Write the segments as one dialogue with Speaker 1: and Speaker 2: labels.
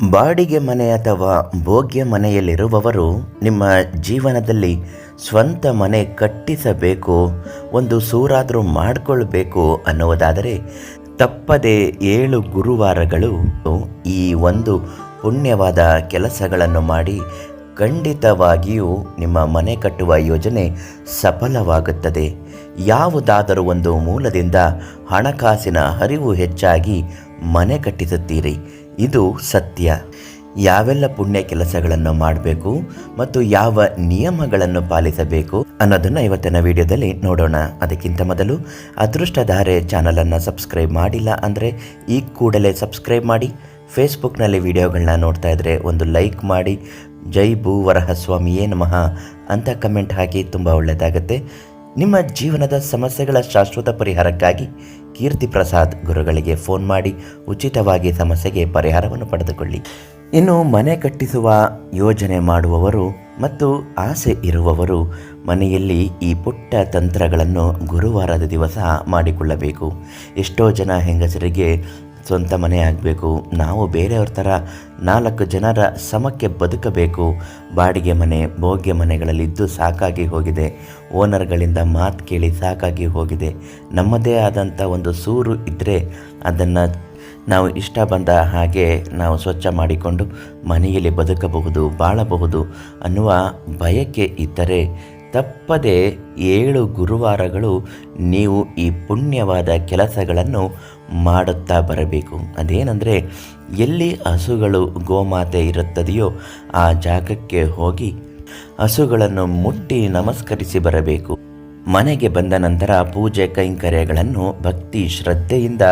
Speaker 1: ಬಾಡಿಗೆ ಮನೆ ಅಥವಾ ಭೋಗ್ಯ ಮನೆಯಲ್ಲಿರುವವರು ನಿಮ್ಮ ಜೀವನದಲ್ಲಿ ಸ್ವಂತ ಮನೆ ಕಟ್ಟಿಸಬೇಕು, ಒಂದು ಸೂರಾದರೂ ಮಾಡಿಕೊಳ್ಬೇಕು ಅನ್ನುವುದಾದರೆ ತಪ್ಪದೆ ಏಳು ಗುರುವಾರಗಳು ಈ ಒಂದು ಪುಣ್ಯವಾದ ಕೆಲಸಗಳನ್ನು ಮಾಡಿ ಖಂಡಿತವಾಗಿಯೂ ನಿಮ್ಮ ಮನೆ ಕಟ್ಟುವ ಯೋಜನೆ ಸಫಲವಾಗುತ್ತದೆ. ಯಾವುದಾದರೂ ಒಂದು ಮೂಲದಿಂದ ಹಣಕಾಸಿನ ಹರಿವು ಹೆಚ್ಚಾಗಿ ಮನೆ ಕಟ್ಟಿಸುತ್ತೀರಿ. ಇದು ಸತ್ಯ. ಯಾವೆಲ್ಲ ಪುಣ್ಯ ಕೆಲಸಗಳನ್ನು ಮಾಡಬೇಕು ಮತ್ತು ಯಾವ ನಿಯಮಗಳನ್ನು ಪಾಲಿಸಬೇಕು ಅನ್ನೋದನ್ನು ಇವತ್ತಿನ ವಿಡಿಯೋದಲ್ಲಿ ನೋಡೋಣ. ಅದಕ್ಕಿಂತ ಮೊದಲು ಅದೃಷ್ಟಧಾರೆ ಚಾನಲನ್ನು ಸಬ್ಸ್ಕ್ರೈಬ್ ಮಾಡಿಲ್ಲ ಅಂದರೆ ಈ ಕೂಡಲೇ ಸಬ್ಸ್ಕ್ರೈಬ್ ಮಾಡಿ. ಫೇಸ್ಬುಕ್ನಲ್ಲಿ ವಿಡಿಯೋಗಳನ್ನ ನೋಡ್ತಾ ಇದ್ದರೆ ಒಂದು ಲೈಕ್ ಮಾಡಿ. ಜೈ ಭೂ ವರಹಸ್ವಾಮಿಯೇ ನಮಃ ಅಂತ ಕಮೆಂಟ್ ಹಾಕಿ ತುಂಬ ಒಳ್ಳೆಯದಾಗುತ್ತೆ ನಿಮ್ಮ ಜೀವನದ ಸಮಸ್ಯೆಗಳ ಶಾಶ್ವತ ಪರಿಹಾರಕ್ಕಾಗಿ ಕೀರ್ತಿ ಪ್ರಸಾದ್ ಗುರುಗಳಿಗೆ ಫೋನ್ ಮಾಡಿ ಉಚಿತವಾಗಿ ಸಮಸ್ಯೆಗೆ ಪರಿಹಾರವನ್ನು ಪಡೆದುಕೊಳ್ಳಿ. ಇನ್ನು ಮನೆ ಕಟ್ಟಿಸುವ ಯೋಜನೆ ಮಾಡುವವರು ಮತ್ತು ಆಸೆ ಇರುವವರು ಮನೆಯಲ್ಲಿ ಈ ಪುಟ್ಟ ತಂತ್ರಗಳನ್ನು ಗುರುವಾರದ ದಿವಸ ಮಾಡಿಕೊಳ್ಳಬೇಕು. ಎಷ್ಟೋ ಜನ ಹೆಂಗಸರಿಗೆ ಸ್ವಂತ ಮನೆ ಆಗಬೇಕು, ನಾವು ಬೇರೆಯವ್ರ ಥರ ನಾಲ್ಕು ಜನರ ಸಮಕ್ಕೆ ಬದುಕಬೇಕು. ಬಾಡಿಗೆ ಮನೆ, ಭೋಗ್ಯ ಮನೆಗಳಲ್ಲಿದ್ದು ಸಾಕಾಗಿ ಹೋಗಿದೆ. ಓನರ್ಗಳಿಂದ ಮಾತು ಕೇಳಿ ಸಾಕಾಗಿ ಹೋಗಿದೆ. ನಮ್ಮದೇ ಆದಂಥ ಒಂದು ಸೂರು ಇದ್ದರೆ ಅದನ್ನು ನಾವು ಇಷ್ಟ ಬಂದ ಹಾಗೆ ನಾವು ಸ್ವಚ್ಛ ಮಾಡಿಕೊಂಡು ಮನೆಯಲ್ಲಿ ಬದುಕಬಹುದು, ಬಾಳಬಹುದು ಅನ್ನುವ ಬಯಕೆ ಇದ್ದರೆ ತಪ್ಪದೆ ಏಳು ಗುರುವಾರಗಳು ನೀವು ಈ ಪುಣ್ಯವಾದ ಕೆಲಸಗಳನ್ನು ಮಾಡುತ್ತಾ ಬರಬೇಕು. ಅದೇನೆಂದರೆ, ಎಲ್ಲಿ ಹಸುಗಳು ಗೋಮಾತೆ ಇರುತ್ತದೆಯೋ ಆ ಜಾಗಕ್ಕೆ ಹೋಗಿ ಹಸುಗಳನ್ನು ಮುಟ್ಟಿ ನಮಸ್ಕರಿಸಿ ಬರಬೇಕು. ಮನೆಗೆ ಬಂದ ನಂತರ ಪೂಜೆ ಕೈಂಕರ್ಯಗಳನ್ನು ಭಕ್ತಿ ಶ್ರದ್ಧೆಯಿಂದ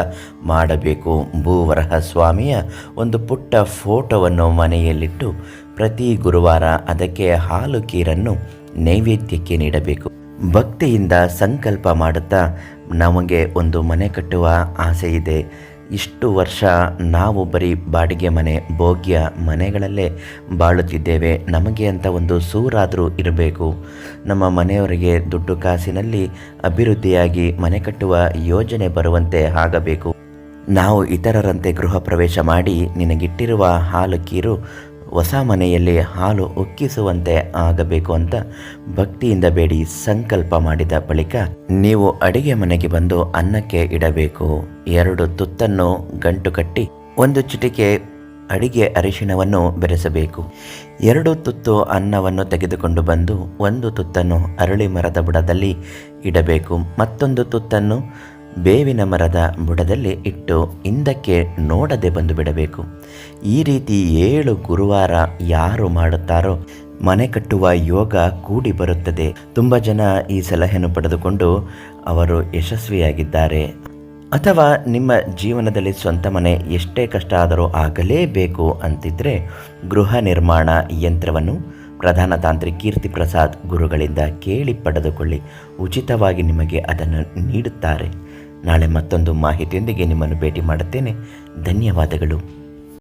Speaker 1: ಮಾಡಬೇಕು. ಭೂವರಹ ಸ್ವಾಮಿಯ ಒಂದು ಪುಟ್ಟ ಫೋಟೋವನ್ನು ಮನೆಯಲ್ಲಿಟ್ಟು ಪ್ರತಿ ಗುರುವಾರ ಅದಕ್ಕೆ ಹಾಲು ಕೀರನ್ನು ನೈವೇದ್ಯಕ್ಕೆ ನೀಡಬೇಕು. ಭಕ್ತಿಯಿಂದ ಸಂಕಲ್ಪ ಮಾಡುತ್ತಾ ನಮಗೆ ಒಂದು ಮನೆ ಕಟ್ಟುವ ಆಸೆ ಇದೆ. ಇಷ್ಟು ವರ್ಷ ನಾವು ಬರೀ ಬಾಡಿಗೆ ಮನೆ, ಭೋಗ್ಯ ಮನೆಗಳಲ್ಲೇ ಬಾಳುತ್ತಿದ್ದೇವೆ. ನಮಗೆ ಅಂತ ಒಂದು ಸೂರಾದರೂ ಇರಬೇಕು. ನಮ್ಮ ಮನೆಯವರಿಗೆ ದುಡ್ಡು ಕಾಸಿನಲ್ಲಿ ಅಭಿವೃದ್ಧಿಯಾಗಿ ಮನೆ ಕಟ್ಟುವ ಯೋಜನೆ ಬರುವಂತೆ ಆಗಬೇಕು. ನಾವು ಇತರರಂತೆ ಗೃಹ ಪ್ರವೇಶ ಮಾಡಿ ನಿನಗಿಟ್ಟಿರುವ ಹಾಲು, ಕೀರು ಹೊಸ ಮನೆಯಲ್ಲಿ ಹಾಲು ಉಕ್ಕಿಸುವಂತೆ ಆಗಬೇಕು ಅಂತ ಭಕ್ತಿಯಿಂದ ಬೇಡಿ ಸಂಕಲ್ಪ ಮಾಡಿದ ಬಳಿಕ ನೀವು ಅಡಿಗೆ ಮನೆಗೆ ಬಂದು ಅನ್ನಕ್ಕೆ ಇಡಬೇಕು. ಎರಡು ತುತ್ತನ್ನು ಗಂಟು ಕಟ್ಟಿ ಒಂದು ಚಿಟಿಕೆ ಅಡಿಗೆ ಅರಿಶಿಣವನ್ನು ಬೆರೆಸಬೇಕು. ಎರಡು ತುತ್ತು ಅನ್ನವನ್ನು ತೆಗೆದುಕೊಂಡು ಬಂದು ಒಂದು ತುತ್ತನ್ನು ಅರಳಿ ಮರದ ಬುಡದಲ್ಲಿ ಇಡಬೇಕು. ಮತ್ತೊಂದು ತುತ್ತನ್ನು ಬೇವಿನ ಮರದ ಬುಡದಲ್ಲಿ ಇಟ್ಟು ಹಿಂದಕ್ಕೆ ನೋಡದೆ ಬಂದು ಬಿಡಬೇಕು. ಈ ರೀತಿ ಏಳು ಗುರುವಾರ ಯಾರು ಮಾಡುತ್ತಾರೋ ಮನೆ ಕಟ್ಟುವ ಯೋಗ ಕೂಡಿ ಬರುತ್ತದೆ. ತುಂಬ ಜನ ಈ ಸಲಹೆಯನ್ನು ಪಡೆದುಕೊಂಡು ಅವರು ಯಶಸ್ವಿಯಾಗಿದ್ದಾರೆ. ಅಥವಾ ನಿಮ್ಮ ಜೀವನದಲ್ಲಿ ಸ್ವಂತ ಮನೆ ಎಷ್ಟೇ ಕಷ್ಟ ಆದರೂ ಆಗಲೇಬೇಕು ಅಂತಿದ್ರೆ ಗೃಹ ನಿರ್ಮಾಣ ಯಂತ್ರವನ್ನು ಪ್ರಧಾನ ತಾಂತ್ರಿ ಕೀರ್ತಿ ಪ್ರಸಾದ್ ಗುರುಗಳಿಂದ ಕೇಳಿ ಪಡೆದುಕೊಳ್ಳಿ. ಉಚಿತವಾಗಿ ನಿಮಗೆ ಅದನ್ನು ನೀಡುತ್ತಾರೆ. ನಾಳೆ ಮತ್ತೊಂದು ಮಾಹಿತಿಯೊಂದಿಗೆ ನಿಮ್ಮನ್ನು ಭೇಟಿ ಮಾಡುತ್ತೇನೆ. ಧನ್ಯವಾದಗಳು.